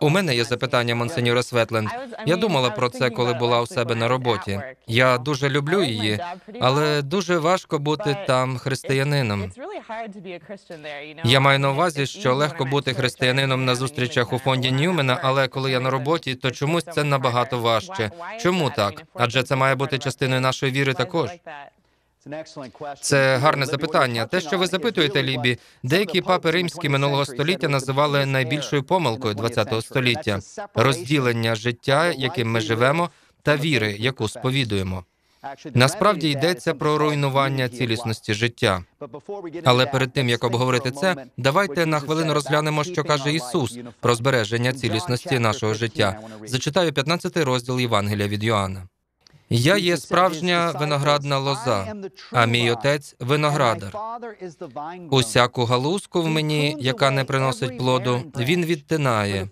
У мене є запитання, монсеньоре Светленд. Я думала про це, коли була у себе на роботі. Я дуже люблю її, але дуже важко бути там християнином. Я маю на увазі, що легко бути християнином на зустрічах у фонді Ньюмена, але коли я на роботі, то чомусь це набагато важче. Чому так? Адже це має бути частиною нашої віри також. Це гарне запитання. Те, що ви запитуєте, Лібі, деякі папи римські минулого століття називали найбільшою помилкою ХХ століття розділення життя, яким ми живемо, та віри, яку сповідуємо. Насправді йдеться про руйнування цілісності життя. Але перед тим як обговорити це, давайте на хвилину розглянемо, що каже Ісус про збереження цілісності нашого життя. Зачитаю 15 розділ Євангелія від Йоанна. Я є справжня виноградна лоза, а мій отець виноградар. Усяку галузку в мені, яка не приносить плоду, він відтинає,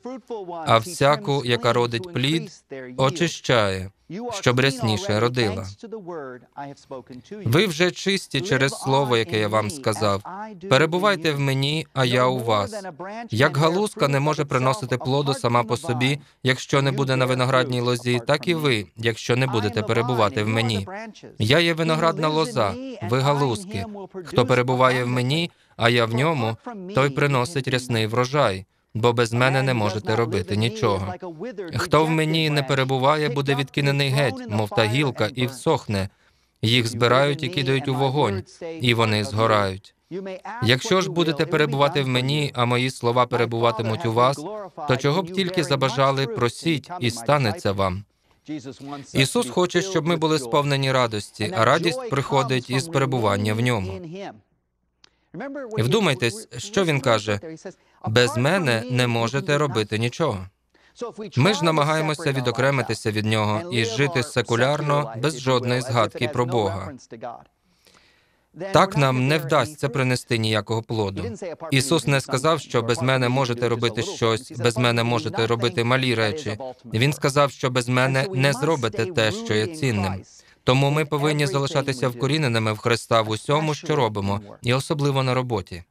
а всяку, яка родить плід, очищає, щоб рясніше родила. Ви вже чисті через слово, яке я вам сказав. Перебувайте в мені, а я у вас. Як галузка не може приносити плоду сама по собі, якщо не буде на виноградній лозі, так і ви, якщо не будете перебувати в мені. Я є виноградна лоза, ви галузки. Хто перебуває в мені, а я в ньому, той приносить рясний врожай. Бо без мене не можете робити нічого. Хто в мені не перебуває, буде відкинений геть, мов та гілка, і всохне. Їх збирають і кидають у вогонь, і вони згорають. Якщо ж будете перебувати в мені, а мої слова перебуватимуть у вас, то чого б тільки забажали, просіть, і станеться вам. Ісус хоче, щоб ми були сповнені радості, а радість приходить із перебування в ньому. Вдумайтесь, що він каже: без мене не можете робити нічого. Ми ж намагаємося відокремитися від нього і жити секулярно, без жодної згадки про Бога. Так нам не вдасться принести ніякого плоду. Ісус не сказав, що без мене можете робити щось, без мене можете робити малі речі. Він сказав, що без мене не зробите те, що є цінним. Тому ми повинні залишатися вкоріненими в Христа в усьому, що робимо, і особливо на роботі.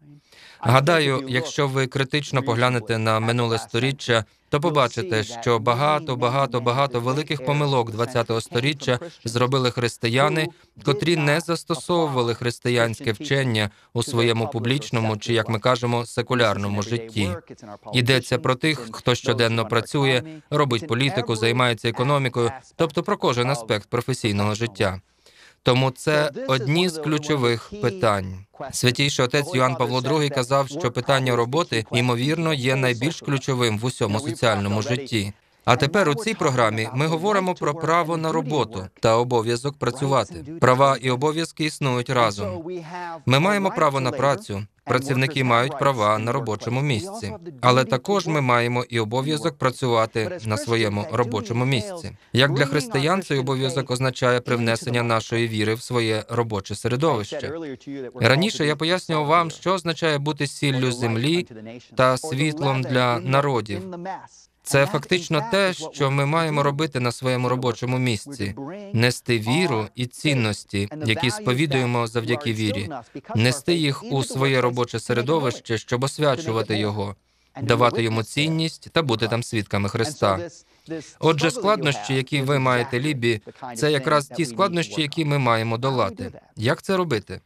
Гадаю, якщо ви критично поглянете на минуле сторіччя, то побачите, що багато, багато, багато великих помилок ХХ століття зробили християни, котрі не застосовували християнське вчення у своєму публічному чи, як ми кажемо, секулярному житті. Йдеться про тих, хто щоденно працює, робить політику, займається економікою, тобто про кожен аспект професійного життя. Тому це одні з ключових питань. Святійший отець Йоанн Павло II казав, що питання роботи ймовірно є найбільш ключовим в усьому соціальному житті. А тепер у цій програмі ми говоримо про право на роботу та обов'язок працювати. Права і обов'язки існують разом. Ми маємо право на працю. Працівники мають права на робочому місці, але також ми маємо і обов'язок працювати на своєму робочому місці. Як для християн, цей обов'язок означає привнесення нашої віри в своє робоче середовище. Раніше я пояснював вам, що означає бути сіллю землі та світлом для народів. Це фактично те, що ми маємо робити на своєму робочому місці: нести віру і цінності, які сповідуємо завдяки вірі, нести їх у своє робоче середовище, щоб освячувати його, давати йому цінність та бути там свідками Христа. Отже, складнощі, які ви маєте, Лібі, це якраз ті складнощі, які ми маємо долати. Як це робити?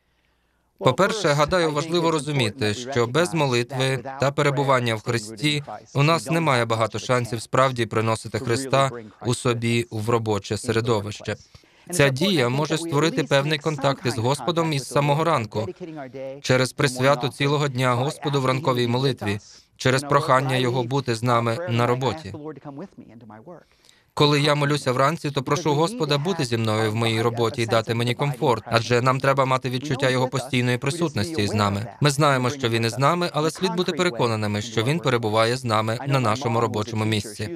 По-перше, гадаю, важливо розуміти, що без молитви та перебування в Христі у нас немає багато шансів справді приносити Христа у собі в робоче середовище. Ця дія може створити певний контакт із Господом із самого ранку через присвяту цілого дня Господу в ранковій молитві, через прохання Його бути з нами на роботі. Коли я молюся вранці, то прошу Господа бути зі мною в моїй роботі і дати мені комфорт, адже нам треба мати відчуття його постійної присутності з нами. Ми знаємо, що він із нами, але слід бути переконаними, що він перебуває з нами на нашому робочому місці.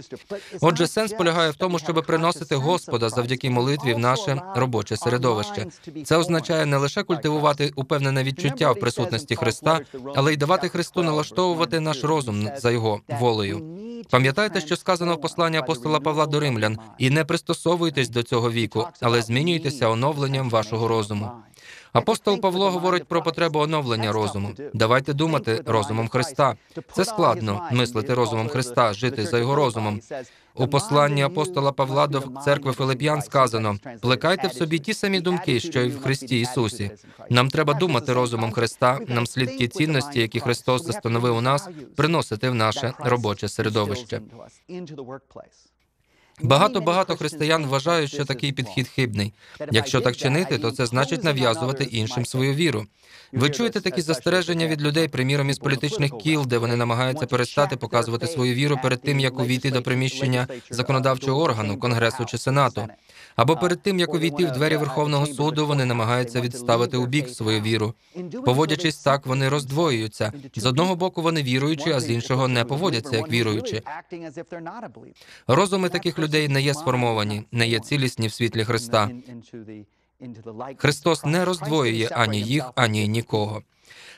Отже, сенс полягає в тому, щоб приносити Господа завдяки молитві в наше робоче середовище. Це означає не лише культивувати упевнене відчуття в присутності Христа, але й давати Христу налаштовувати наш розум за його волею. Пам'ятайте, що сказано в посланні апостола Павла до римлян, і не пристосовуйтесь до цього віку, але змінюйтеся оновленням вашого розуму. Апостол Павло говорить про потребу оновлення розуму. Давайте думати розумом Христа. Це складно мислити розумом Христа, жити за його розумом. У посланні апостола Павла до церкви Филип'ян сказано: плекайте в собі ті самі думки, що й в Христі Ісусі. Нам треба думати розумом Христа. Нам слід ті цінності, які Христос застановив у нас, приносити в наше робоче середовище. Багато багато християн вважають, що такий підхід хибний. Якщо так чинити, то це значить нав'язувати іншим свою віру. Ви чуєте такі застереження від людей, приміром із політичних кіл, де вони намагаються перестати показувати свою віру перед тим, як увійти до приміщення законодавчого органу, конгресу чи сенату. Або перед тим, як увійти в двері Верховного суду, вони намагаються відставити у бік свою віру. Поводячись так, вони роздвоюються. З одного боку вони віруючі, а з іншого не поводяться як віруючі. Розуми таких людей не є сформовані, не є цілісні в світлі Христа. Христос не роздвоює ані їх, ані нікого.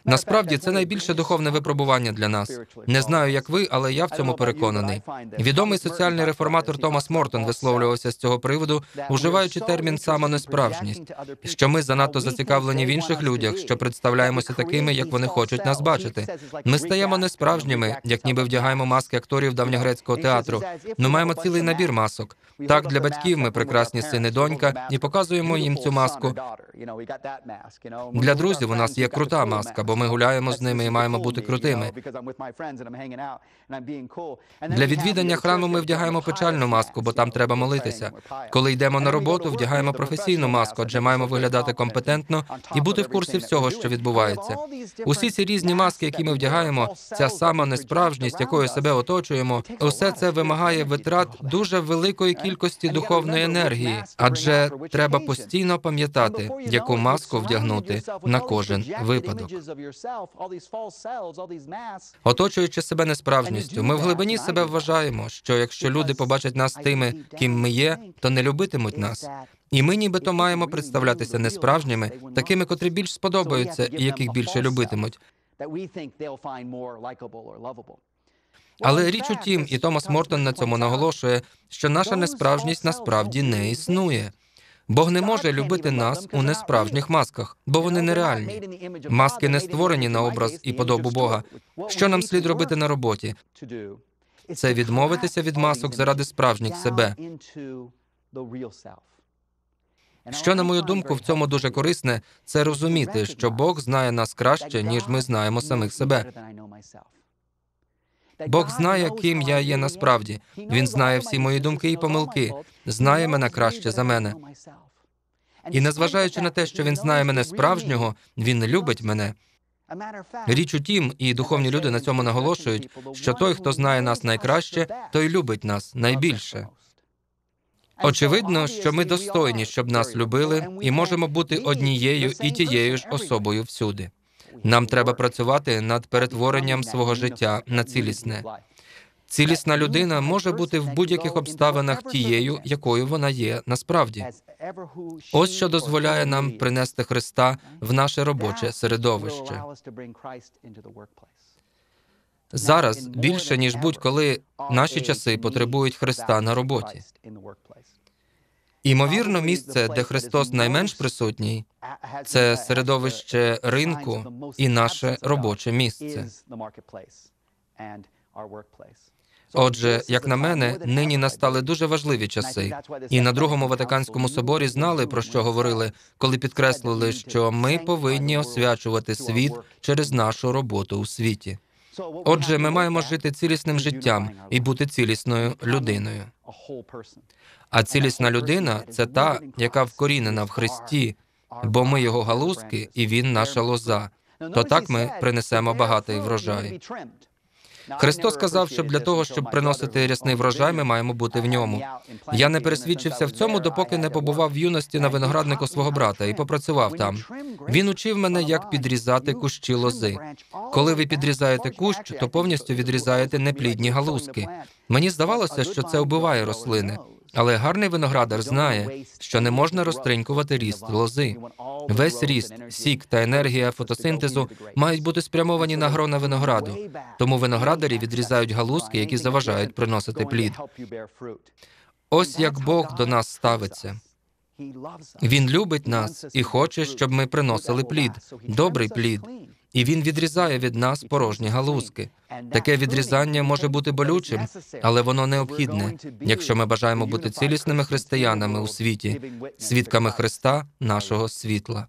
Насправді це найбільше духовне випробування для нас. Не знаю, як ви, але я в цьому переконаний. Відомий соціальний реформатор Томас Мортон висловлювався з цього приводу, уживаючи термін самонесправжність, що ми занадто зацікавлені в інших людях, що представляємося такими, як вони хочуть нас бачити. Ми стаємо несправжніми, як ніби вдягаємо маски акторів давньогрецького театру. Ми маємо цілий набір масок. Так, для батьків ми прекрасні сини, донька, і показуємо їм цю маску. Для друзів у нас є крута маска, ми гуляємо з ними і маємо бути крутими. Для відвідання храму ми вдягаємо печальну маску, бо там треба молитися. Коли йдемо на роботу, вдягаємо професійну маску, адже маємо виглядати компетентно і бути в курсі всього, що відбувається. Усі ці різні маски, які ми вдягаємо, ця сама несправжність, якою себе оточуємо, усе це вимагає витрат дуже великої кількості духовної енергії, адже треба постійно пам'ятати, яку маску вдягнути на кожен випадок. Оточуючи себе несправжністю, ми в глибині себе вважаємо, що якщо люди побачать нас тими, ким ми є, то не любитимуть нас. І ми нібито маємо представлятися несправжніми, такими, котрі більш сподобаються і яких більше любитимуть. Але річ у тім, і Томас Мортон на цьому наголошує, що наша несправжність насправді не існує. Бог не може любити нас у несправжніх масках, бо вони нереальні. Маски не створені на образ і подобу Бога. Що нам слід робити на роботі? Це відмовитися від масок заради справжніх себе. Що, на мою думку, в цьому дуже корисне, це розуміти, що Бог знає нас краще, ніж ми знаємо самих себе. Бог знає, ким я є насправді. Він знає всі мої думки і помилки, знає мене краще за мене. І незважаючи на те, що він знає мене справжнього, він любить мене. Річ у тім, і духовні люди на цьому наголошують, що той, хто знає нас найкраще, той любить нас найбільше. Очевидно, що ми достойні, щоб нас любили, і можемо бути однією і тією ж особою всюди. Нам треба працювати над перетворенням свого життя на цілісне. Цілісна людина може бути в будь-яких обставинах тією, якою вона є насправді. Ось що дозволяє нам принести Христа в наше робоче середовище. Зараз більше ніж будь-коли наші часи потребують Христа на роботі. Імовірно, місце, де Христос найменш присутній, це середовище ринку і наше робоче місце. Отже, як на мене, нині настали дуже важливі часи, і на другому Ватиканському соборі знали про що говорили, коли підкреслили, що ми повинні освячувати світ через нашу роботу у світі. Отже, ми маємо жити цілісним життям і бути цілісною людиною. А цілісна людина це та, яка вкорінена в Христі, бо ми його галузки, і він наша лоза. То так ми принесемо багатий врожай. Христос сказав, що для того, щоб приносити рясний врожай, ми маємо бути в ньому. Я не пересвідчився в цьому, допоки не побував в юності на винограднику свого брата і попрацював там. Він учив мене, як підрізати кущі лози. Коли ви підрізаєте кущ, то повністю відрізаєте неплідні галузки. Мені здавалося, що це вбиває рослини. Але гарний виноградар знає, що не можна розтринькувати ріст лози. Весь ріст, сік та енергія фотосинтезу мають бути спрямовані на грона винограду. Тому виноградарі відрізають галузки, які заважають приносити плід. Ось як Бог до нас ставиться. Він любить нас і хоче, щоб ми приносили плід, добрий плід. І він відрізає від нас порожні галузки. Таке відрізання може бути болючим, але воно необхідне, якщо ми бажаємо бути цілісними християнами у світі, свідками Христа, нашого світла.